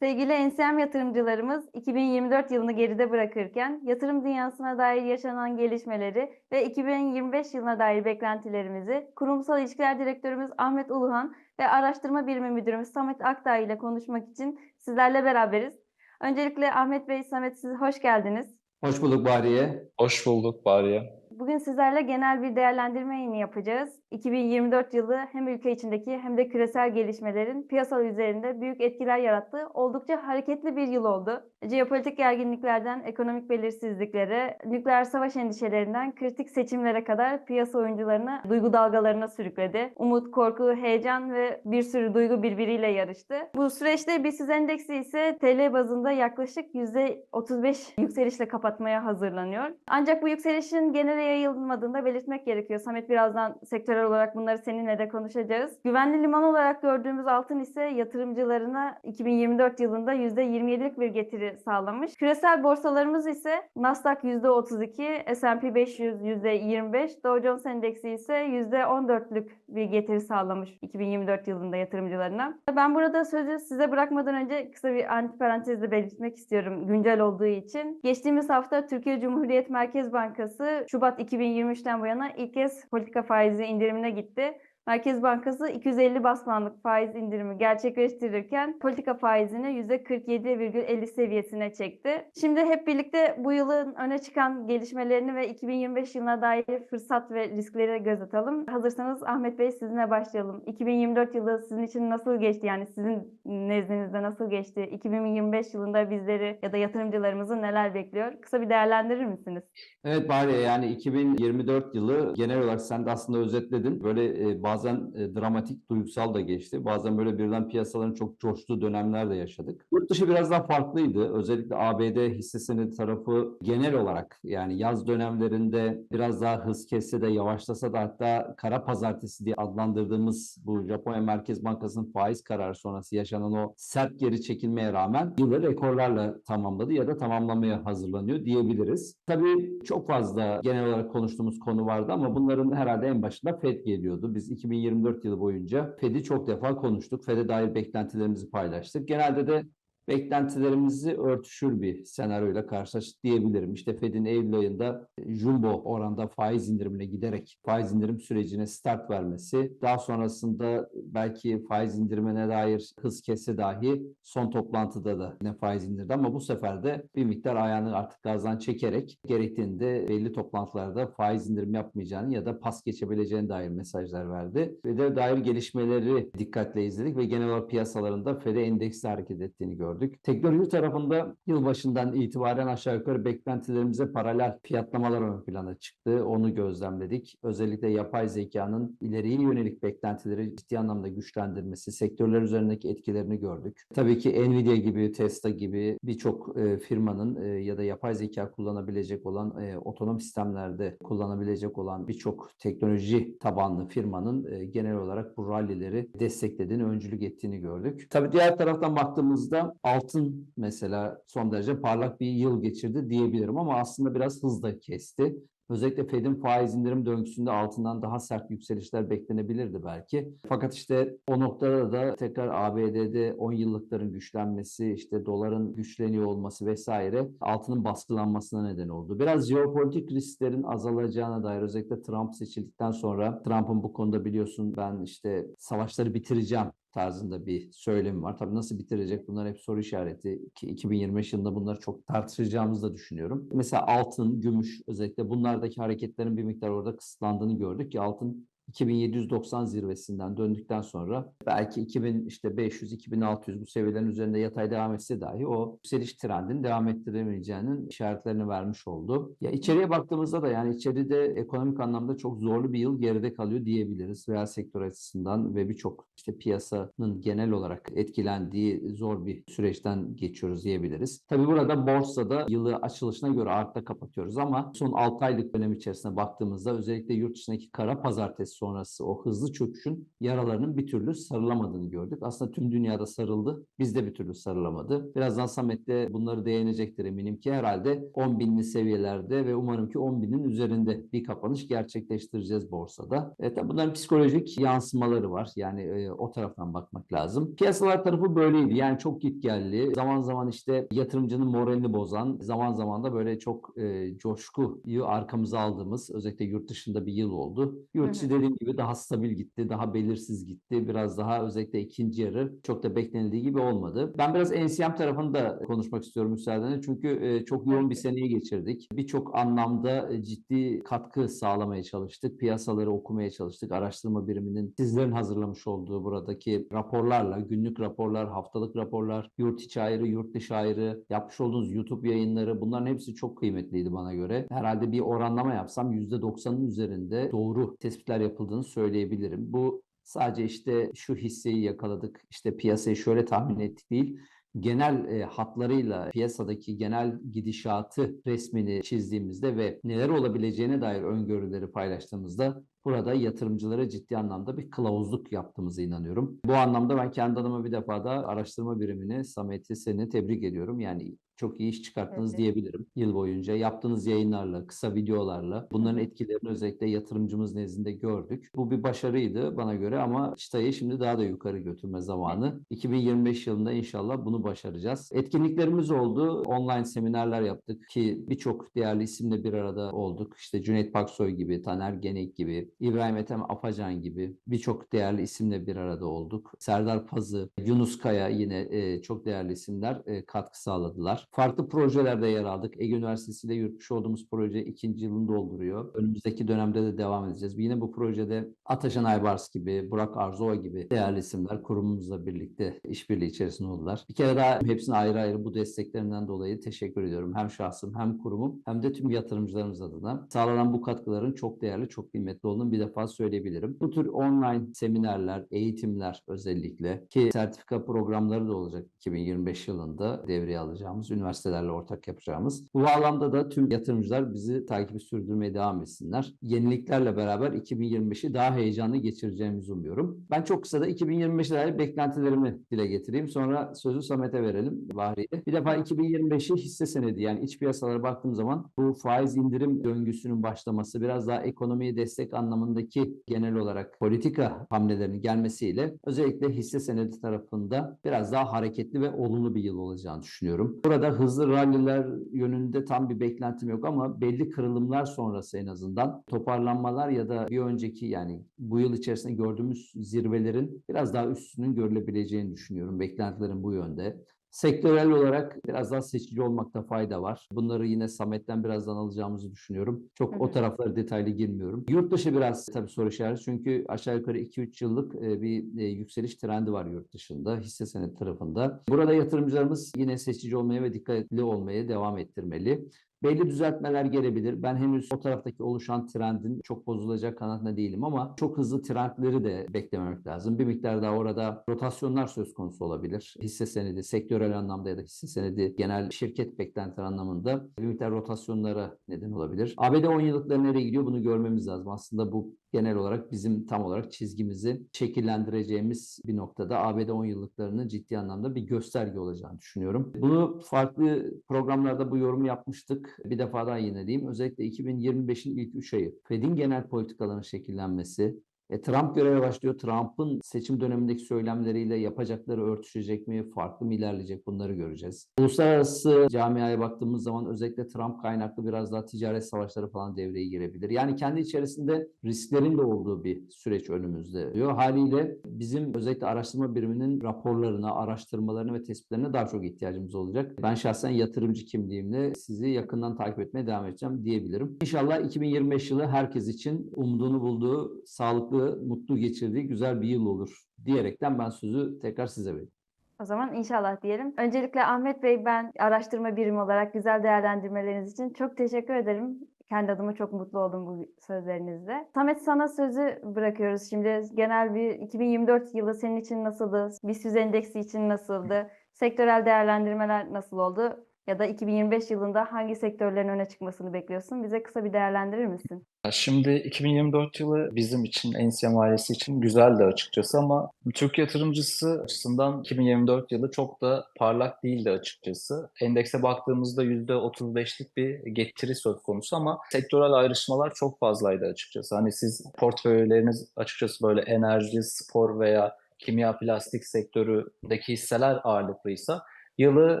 Sevgili NCM yatırımcılarımız 2024 yılını geride bırakırken yatırım dünyasına dair yaşanan gelişmeleri ve 2025 yılına dair beklentilerimizi Kurumsal İlişkiler Direktörümüz Ahmet Uluhan ve Araştırma Birimi Müdürümüz Samet Akdağ ile konuşmak için sizlerle beraberiz. Öncelikle Ahmet Bey, Samet siz hoş geldiniz. Hoş bulduk Bariye. Hoş bulduk Bariye. Bugün sizlerle genel bir değerlendirme yayını yapacağız. 2024 yılı hem ülke içindeki hem de küresel gelişmelerin piyasal üzerinde büyük etkiler yarattığı oldukça hareketli bir yıl oldu. Jeopolitik gerginliklerden ekonomik belirsizliklere, nükleer savaş endişelerinden kritik seçimlere kadar piyasa oyuncularını duygu dalgalarına sürükledi. Umut, korku, heyecan ve bir sürü duygu birbiriyle yarıştı. Bu süreçte BIST endeksi ise TL bazında yaklaşık %35 yükselişle kapatmaya hazırlanıyor. Ancak bu yükselişin genele yayılmadığını da belirtmek gerekiyor. Samet birazdan sektörel olarak bunları seninle de konuşacağız. Güvenli liman olarak gördüğümüz altın ise yatırımcılarına 2024 yılında %27'lik bir getiri sağlamış. Küresel borsalarımız ise Nasdaq %32, S&P 500 %25, Dow Jones Endeksi ise %14'lük bir getiri sağlamış 2024 yılında yatırımcılarına. Ben burada sözü size bırakmadan önce kısa bir antiparantezde belirtmek istiyorum güncel olduğu için. Geçtiğimiz hafta Türkiye Cumhuriyet Merkez Bankası Şubat 2023'ten bu yana ilk kez politika faizi indirimine gitti. Merkez Bankası 250 bas puanlık faiz indirimi gerçekleştirirken politika faizini %47,50 seviyesine çekti. Şimdi hep birlikte bu yılın öne çıkan gelişmelerini ve 2025 yılına dair fırsat ve riskleri göz atalım. Hazırsanız Ahmet Bey sizinle başlayalım. 2024 yılı sizin için nasıl geçti? Yani sizin nezdinizde nasıl geçti? 2025 yılında bizleri ya da yatırımcılarımızı neler bekliyor? Kısa bir değerlendirir misiniz? Evet Bariye yani 2024 yılı genel olarak sen de aslında özetledin. Böyle e, bazen e, dramatik, duygusal da geçti. Bazen böyle birden piyasaların çok coştuğu dönemler de yaşadık. Yurt dışı biraz daha farklıydı. Özellikle ABD hisse senedi tarafı genel olarak yani yaz dönemlerinde biraz daha hız kesse de yavaşlasa da hatta kara pazartesi diye adlandırdığımız bu Japonya Merkez Bankası'nın faiz kararı sonrası yaşanan o sert geri çekilmeye rağmen yılı rekorlarla tamamladı ya da tamamlamaya hazırlanıyor diyebiliriz. Tabii çok fazla genel olarak konuştuğumuz konu vardı ama bunların herhalde en başında FED geliyordu. Biz 2024 yılı boyunca FED'i çok defa konuştuk. FED'e dair beklentilerimizi paylaştık. Genelde de beklentilerimizi örtüşür bir senaryoyla karşılaştık diyebilirim. İşte Fed'in Eylül ayında jumbo oranda faiz indirimine giderek faiz indirim sürecine start vermesi, daha sonrasında belki faiz indirimine dair hız kesse dahi son toplantıda da yine faiz indirdi ama bu sefer de bir miktar ayağını artık gazdan çekerek gerektiğinde belli toplantılarda faiz indirim yapmayacağını ya da pas geçebileceğine dair mesajlar verdi. Fed'e dair gelişmeleri dikkatle izledik ve genel olarak piyasalarında Fed'e endeksli hareket ettiğini gördük. Teknoloji tarafında yılbaşından itibaren aşağı yukarı beklentilerimize paralel fiyatlamalar ön plana çıktı. Onu gözlemledik. Özellikle yapay zekanın ileriye yönelik beklentileri ciddi anlamda güçlendirmesi, sektörler üzerindeki etkilerini gördük. Tabii ki Nvidia gibi, Tesla gibi birçok e, firmanın e, ya da yapay zeka kullanabilecek olan, e, otonom sistemlerde kullanabilecek olan birçok teknoloji tabanlı firmanın genel olarak bu rallileri desteklediğini, öncülük ettiğini gördük. Tabii diğer taraftan baktığımızda altın mesela son derece parlak bir yıl geçirdi diyebilirim ama aslında biraz hızla kesti. Özellikle Fed'in faiz indirim döngüsünde altından daha sert yükselişler beklenebilirdi belki. Fakat işte o noktada da tekrar ABD'de 10 yıllıkların güçlenmesi, işte doların güçleniyor olması vesaire altının baskılanmasına neden oldu. Biraz jeopolitik risklerin azalacağına dair özellikle Trump seçildikten sonra Trump'ın bu konuda biliyorsun ben işte savaşları bitireceğim tarzında bir söylemi var. Tabii nasıl bitirecek bunlar hep soru işareti ki 2025 yılında bunları çok tartışacağımızı da düşünüyorum. Mesela altın, gümüş özellikle bunlardaki hareketlerin bir miktar orada kısıtlandığını gördük ki altın 2790 zirvesinden döndükten sonra belki 2000 işte 500 2600 bu seviyelerin üzerinde yatay devam etse dahi o yükseliş trendini devam ettiremeyeceğinin işaretlerini vermiş oldu. Ya içeriye baktığımızda da yani içeride ekonomik anlamda çok zorlu bir yıl geride kalıyor diyebiliriz. Reel sektör açısından ve birçok işte piyasanın genel olarak etkilendiği zor bir süreçten geçiyoruz diyebiliriz. Tabii burada borsada yılı açılışına göre artta kapatıyoruz ama son 6 aylık dönem içerisinde baktığımızda özellikle yurt dışındaki kara pazartesi sonrası o hızlı çöküşün yaralarının bir türlü sarılamadığını gördük. Aslında tüm dünyada sarıldı. Bizde bir türlü sarılamadı. Birazdan Samet de bunları değinecektir eminim ki herhalde 10 binli seviyelerde ve umarım ki 10 binin üzerinde bir kapanış gerçekleştireceğiz borsada. E, tabii bunların psikolojik yansımaları var. Yani e, o taraftan bakmak lazım. Piyasalar tarafı böyleydi. Yani çok gitgelli. Zaman zaman işte yatırımcının moralini bozan, zaman zaman da böyle çok e, coşkuyu arkamıza aldığımız özellikle yurt dışında bir yıl oldu. Yurt hı. Dediğim gibi daha stabil gitti, daha belirsiz gitti. Biraz daha özellikle ikinci yarı çok da beklenildiği gibi olmadı. Ben biraz NCM tarafını da konuşmak istiyorum müsaadenle. Çünkü e, çok yoğun bir seneyi geçirdik. Birçok anlamda e, ciddi katkı sağlamaya çalıştık. Piyasaları okumaya çalıştık. Araştırma biriminin sizlerin hazırlamış olduğu buradaki raporlarla, günlük raporlar, haftalık raporlar, yurt içi ayrı, yurt dışı ayrı, yapmış olduğunuz YouTube yayınları bunların hepsi çok kıymetliydi bana göre. Herhalde bir oranlama yapsam %90'ın üzerinde doğru tespitler yapıldığını söyleyebilirim. Bu sadece işte şu hisseyi yakaladık, işte piyasayı şöyle tahmin ettik değil genel e, hatlarıyla piyasadaki genel gidişatı resmini çizdiğimizde ve neler olabileceğine dair öngörüleri paylaştığımızda burada yatırımcılara ciddi anlamda bir kılavuzluk yaptığımıza inanıyorum. Bu anlamda ben kendi adıma bir defa da araştırma birimini, Samet'i, seni tebrik ediyorum. Yani çok iyi iş çıkarttınız Evet. diyebilirim yıl boyunca. Yaptığınız yayınlarla, kısa videolarla bunların etkilerini özellikle yatırımcımız nezdinde gördük. Bu bir başarıydı bana göre ama çıtayı şimdi daha da yukarı götürme zamanı. 2025 yılında inşallah bunu başaracağız. Etkinliklerimiz oldu. Online seminerler yaptık ki birçok değerli isimle bir arada olduk. İşte Cüneyt Paksoy gibi, Taner Genek gibi, İbrahim Ethem Afacan gibi birçok değerli isimle bir arada olduk. Serdar Pazı, Yunus Kaya yine e, çok değerli isimler e, katkı sağladılar. Farklı projelerde yer aldık. Ege Üniversitesi ile yürütmüş olduğumuz proje ikinci yılını dolduruyor. Önümüzdeki dönemde de devam edeceğiz. Yine bu projede Ataşan Aybars gibi, Burak Arzova gibi değerli isimler kurumumuzla birlikte işbirliği içerisinde oldular. Bir kere daha hepsine ayrı ayrı bu desteklerinden dolayı teşekkür ediyorum. Hem şahsım hem kurumum hem de tüm yatırımcılarımız adına. Sağlanan bu katkıların çok değerli, çok kıymetli olduğunu bir defa söyleyebilirim. Bu tür online seminerler, eğitimler özellikle ki sertifika programları da olacak 2025 yılında devreye alacağımız, üniversitelerle ortak yapacağımız. Bu bağlamda da tüm yatırımcılar bizi takibi sürdürmeye devam etsinler. Yeniliklerle beraber 2025'i daha heyecanlı geçireceğimizi umuyorum. Ben çok kısa da 2025'e dair beklentilerimi dile getireyim. Sonra sözü Samet'e verelim, Bahriye. Bir defa 2025'i hisse senedi yani iç piyasalara baktığım zaman bu faiz indirim döngüsünün başlaması biraz daha ekonomiye destek anlamındaki genel olarak politika hamlelerinin gelmesiyle özellikle hisse senedi tarafında biraz daha hareketli ve olumlu bir yıl olacağını düşünüyorum. Burada hızlı ralliler yönünde tam bir beklentim yok ama belli kırılımlar sonrası en azından toparlanmalar ya da bir önceki yani bu yıl içerisinde gördüğümüz zirvelerin biraz daha üstünün görülebileceğini düşünüyorum. Beklentilerim bu yönde. Sektörel olarak biraz daha seçici olmakta fayda var. Bunları yine Samet'ten birazdan alacağımızı düşünüyorum. Çok Hı o hı. taraflara detaylı girmiyorum. Yurt dışı biraz tabii soru işareti çünkü aşağı yukarı 2-3 yıllık e, bir e, yükseliş trendi var yurt dışında, hisse senedi tarafında. Burada yatırımcılarımız yine seçici olmaya ve dikkatli olmaya devam ettirmeli. Belli düzeltmeler gelebilir. Ben henüz o taraftaki oluşan trendin çok bozulacak kanaatinde değilim ama çok hızlı trendleri de beklememek lazım. Bir miktar daha orada rotasyonlar söz konusu olabilir. Hisse senedi, sektörel anlamda ya da hisse senedi genel şirket beklentileri anlamında bir miktar rotasyonlara neden olabilir. ABD 10 yıllıkları nereye gidiyor bunu görmemiz lazım. Aslında bu genel olarak bizim tam olarak çizgimizi şekillendireceğimiz bir noktada ABD 10 yıllıklarının ciddi anlamda bir gösterge olacağını düşünüyorum. Bunu farklı programlarda bu yorumu yapmıştık. Bir defa daha yineleyeyim. Özellikle 2025'in ilk 3 ayı Fed'in genel politikalarının şekillenmesi, e, Trump göreve başlıyor. Trump'ın seçim dönemindeki söylemleriyle yapacakları örtüşecek mi? Farklı mı ilerleyecek? Bunları göreceğiz. Uluslararası camiaya baktığımız zaman özellikle Trump kaynaklı biraz daha ticaret savaşları falan devreye girebilir. Yani kendi içerisinde risklerin de olduğu bir süreç önümüzde diyor. Haliyle bizim özellikle araştırma biriminin raporlarına, araştırmalarına ve tespitlerine daha çok ihtiyacımız olacak. Ben şahsen yatırımcı kimliğimle sizi yakından takip etmeye devam edeceğim diyebilirim. İnşallah 2025 yılı herkes için umduğunu bulduğu, sağlıklı, mutlu geçirdiği güzel bir yıl olur diyerekten ben sözü tekrar size vereyim. O zaman inşallah diyelim. Öncelikle Ahmet Bey ben araştırma birimi olarak güzel değerlendirmeleriniz için çok teşekkür ederim. Kendi adıma çok mutlu oldum bu sözlerinizle. Samet sana sözü bırakıyoruz şimdi. Genel bir 2024 yılı senin için nasıldı? BIST 100 endeksi için nasıldı? Sektörel değerlendirmeler nasıl oldu? Ya da 2025 yılında hangi sektörlerin öne çıkmasını bekliyorsun? Bize kısa bir değerlendirir misin? Şimdi 2024 yılı bizim için, NCM ailesi için güzeldi açıkçası ama Türk yatırımcısı açısından 2024 yılı çok da parlak değildi açıkçası. Endekse baktığımızda %35'lik bir getiri söz konusu ama sektörel ayrışmalar çok fazlaydı açıkçası. Hani siz portföyleriniz açıkçası böyle enerji, spor veya kimya plastik sektöründeki hisseler ağırlıklıysa yılı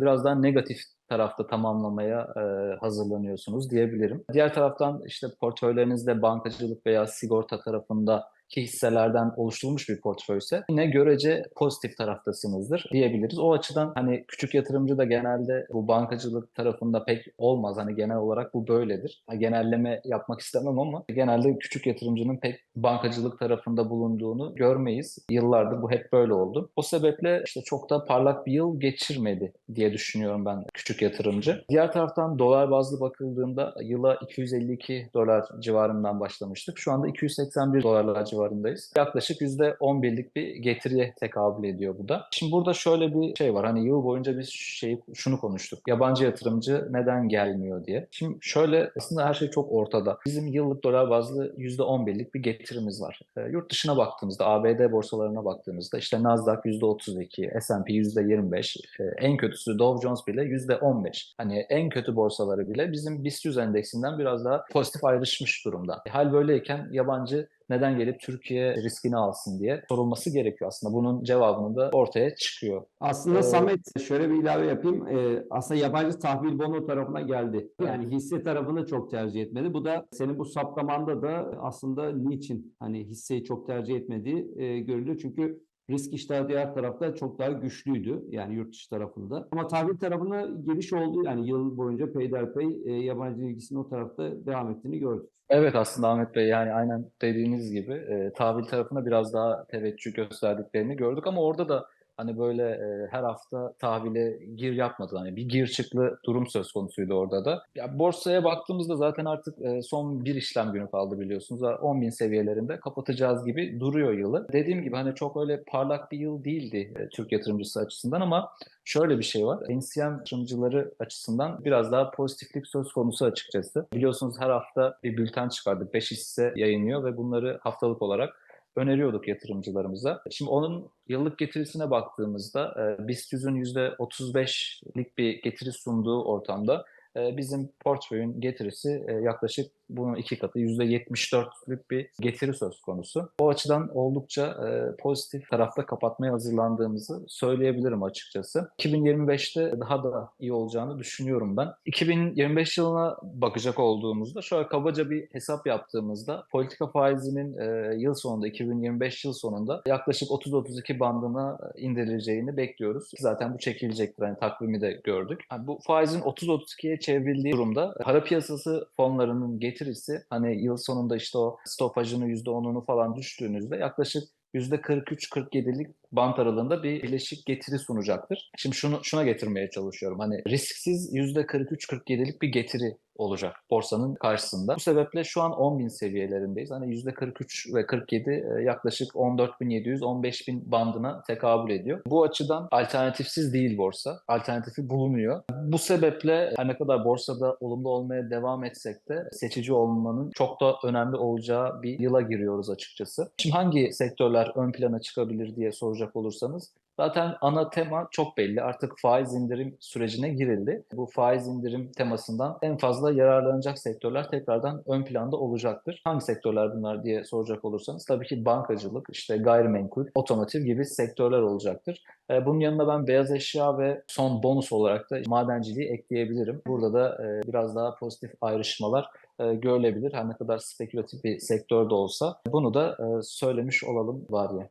biraz daha negatif tarafta tamamlamaya e, hazırlanıyorsunuz diyebilirim. Diğer taraftan işte portföylerinizde bankacılık veya sigorta tarafındaki hisselerden oluşturulmuş bir portföyse yine görece pozitif taraftasınızdır diyebiliriz. O açıdan hani küçük yatırımcı da genelde bu bankacılık tarafında pek olmaz. Hani genel olarak bu böyledir. Genelleme yapmak istemem ama genelde küçük yatırımcının pek bankacılık tarafında bulunduğunu görmeyiz. Yıllardır bu hep böyle oldu. O sebeple işte çok da parlak bir yıl geçirmedi diye düşünüyorum ben küçük yatırımcı. Diğer taraftan dolar bazlı bakıldığında yıla 252 dolar civarından başlamıştık. Şu anda 281 dolarlar civarındayız. Yaklaşık %11'lik bir getiriye tekabül ediyor bu da. Şimdi burada şöyle bir şey var. Hani yıl boyunca biz şeyi şunu konuştuk. Yabancı yatırımcı neden gelmiyor diye. Şimdi şöyle aslında her şey çok ortada. Bizim yıllık dolar bazlı %11'lik bir getirimiz var. E, yurt dışına baktığımızda, ABD borsalarına baktığımızda işte Nasdaq %32, S&P %25, e, en kötüsü Dow Jones bile %15. Hani en kötü borsaları bile bizim BIST 100 endeksinden biraz daha pozitif ayrışmış durumda. E, hal böyleyken yabancı neden gelip Türkiye riskini alsın diye sorulması gerekiyor aslında. Bunun cevabını da ortaya çıkıyor. Aslında Ee, Samet şöyle bir ilave yapayım. Ee, aslında yabancı tahvil bono tarafına geldi. Yani hisse tarafını çok tercih etmedi. Bu da senin bu saptamanda da aslında niçin hani hisseyi çok tercih etmediği e, görülüyor. Çünkü risk iştahı diğer tarafta çok daha güçlüydü. Yani yurt dışı tarafında. Ama tahvil tarafına geliş oldu. Yani yıl boyunca peyderpey e, yabancı ilgisinin o tarafta devam ettiğini gördük. Evet aslında Ahmet Bey yani aynen dediğiniz gibi e, tahvil tarafına biraz daha teveccüh gösterdiklerini gördük ama orada da hani böyle e, her hafta tahvile gir yapmadı. Hani bir gir çıklı durum söz konusuydu orada da. Ya borsaya baktığımızda zaten artık e, son bir işlem günü kaldı biliyorsunuz. 10 bin seviyelerinde kapatacağız gibi duruyor yılı. Dediğim gibi hani çok öyle parlak bir yıl değildi e, Türk yatırımcısı açısından ama şöyle bir şey var. NCM yatırımcıları açısından biraz daha pozitiflik söz konusu açıkçası. Biliyorsunuz her hafta bir bülten çıkardık. 5 hisse yayınlıyor ve bunları haftalık olarak öneriyorduk yatırımcılarımıza. Şimdi onun yıllık getirisine baktığımızda e, BIST 100'ün %35'lik bir getiri sunduğu ortamda e, bizim portföyün getirisi e, yaklaşık bunun iki katı %74'lük bir getiri söz konusu. O açıdan oldukça e, pozitif tarafta kapatmaya hazırlandığımızı söyleyebilirim açıkçası. 2025'te daha da iyi olacağını düşünüyorum ben. 2025 yılına bakacak olduğumuzda şöyle kabaca bir hesap yaptığımızda politika faizinin e, yıl sonunda 2025 yıl sonunda yaklaşık 30-32 bandına indirileceğini bekliyoruz. Zaten bu çekilecektir. Hani takvimi de gördük. Yani bu faizin 30-32'ye çevrildiği durumda para piyasası fonlarının getirisi hani yıl sonunda işte o stopajını %10'unu falan düştüğünüzde yaklaşık %43-47'lik bant aralığında bir bileşik getiri sunacaktır. Şimdi şunu şuna getirmeye çalışıyorum. Hani risksiz %43-47'lik bir getiri olacak borsanın karşısında. Bu sebeple şu an 10.000 seviyelerindeyiz. Hani %43 ve 47 e, yaklaşık 14.700-15.000 bandına tekabül ediyor. Bu açıdan alternatifsiz değil borsa. Alternatifi bulunuyor. Bu sebeple her ne kadar borsada olumlu olmaya devam etsek de seçici olmanın çok da önemli olacağı bir yıla giriyoruz açıkçası. Şimdi hangi sektörler ön plana çıkabilir diye soracak olursanız Zaten ana tema çok belli. Artık faiz indirim sürecine girildi. Bu faiz indirim temasından en fazla yararlanacak sektörler tekrardan ön planda olacaktır. Hangi sektörler bunlar diye soracak olursanız tabii ki bankacılık, işte gayrimenkul, otomotiv gibi sektörler olacaktır. E, Bunun yanında ben beyaz eşya ve son bonus olarak da madenciliği ekleyebilirim. Burada da e, biraz daha pozitif ayrışmalar e, görülebilir. Her ne kadar spekülatif bir sektör de olsa. Bunu da söylemiş olalım var ya.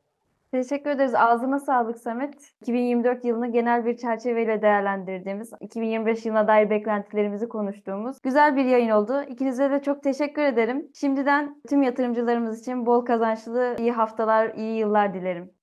Teşekkür ederiz. Ağzına sağlık Samet. 2024 yılını genel bir çerçeveyle değerlendirdiğimiz, 2025 yılına dair beklentilerimizi konuştuğumuz güzel bir yayın oldu. İkinize de çok teşekkür ederim. Şimdiden tüm yatırımcılarımız için bol kazançlı iyi haftalar, iyi yıllar dilerim.